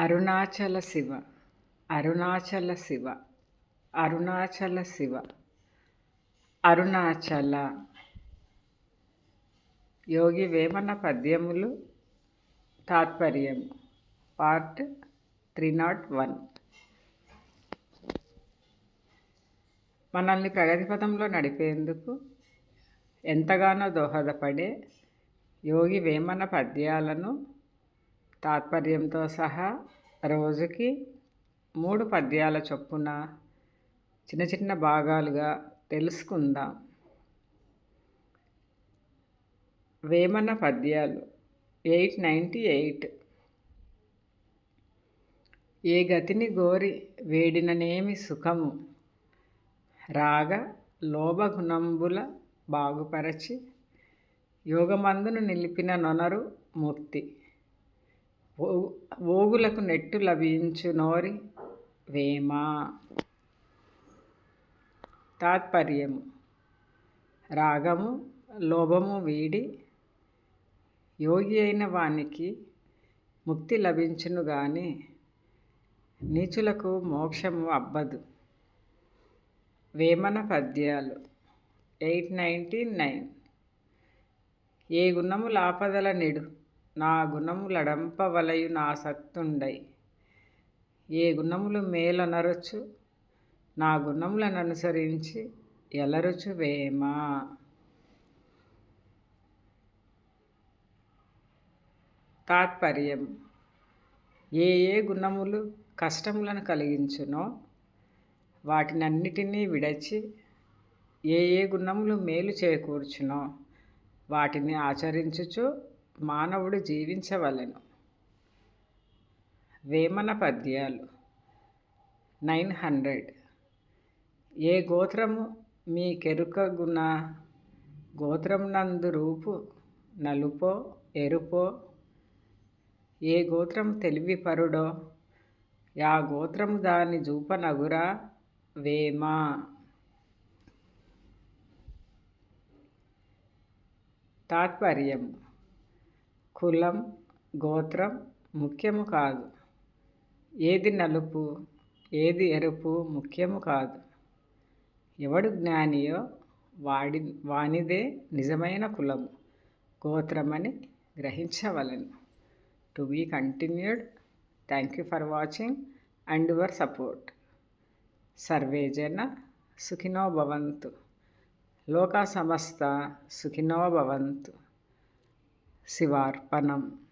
అరుణాచల శివ అరుణాచల శివ అరుణాచల శివ అరుణాచల. యోగి వేమన పద్యములు తాత్పర్యం part three not one. మనల్ని ప్రగతిపథంలో నడిపేందుకు ఎంతగానో దోహదపడే యోగి వేమన పద్యాలను తాత్పర్యంతో సహా రోజుకి మూడు పద్యాల చొప్పున చిన్న చిన్న భాగాలుగా తెలుసుకుందాం. వేమన పద్యాలు ఎయిట్ నైంటీ ఎయిట్. ఏ గతిని గోరి వేడిననేమి సుఖము? రాగ లోభగుణంబుల బాగుపరచి యోగమందును నిలిపిన నొనరు ముక్తి ఓగులకు నెట్టు లభించు నోరి వేమ? తాత్పర్యము. రాగము లోభము వీడి యోగి అయిన వానికి ముక్తి లభించును గాని నీచులకు మోక్షము అబ్బదు. వేమన పద్యాలు. Eight ninety nine. ఏ గుణము లాపదల నిడు నా గుణములడంపవలయు నా సత్తుండై. ఏ గుణములు మేలనరచు నా గుణములను అనుసరించి ఎలరుచు వేమా తాత్పర్యం. ఏ ఏ గుణములు కష్టములను కలిగించునో వాటినన్నిటినీ విడచి ఏ ఏ గుణములు మేలు చేకూర్చునో వాటిని ఆచరించుచు మానవుడు జీవించవలెను. వేమన పద్యాలు. Nine hundred. ఏ గోత్రము మీ కెరుకగుణ గోత్రం నందు రూపు నలుపో ఎరుపో? ఏ గోత్రం తెలివి పరుడో? యా గోత్రము దాని చూపనగురా వేమ. తాత్పర్యం కులం గోత్రం ముఖ్యము కాదు. ఏది నలుపు ఏది ఎరుపు ముఖ్యము కాదు. ఎవడు జ్ఞానియో వాడి వానిదే నిజమైన కులము. గోత్రమని గ్రహించవలను. To be continued. Thank you for watching and your support. Survey జన సుఖినో భవంతు. లోకా సమస్త సుఖినో భవంతు. शिवार्पणम्।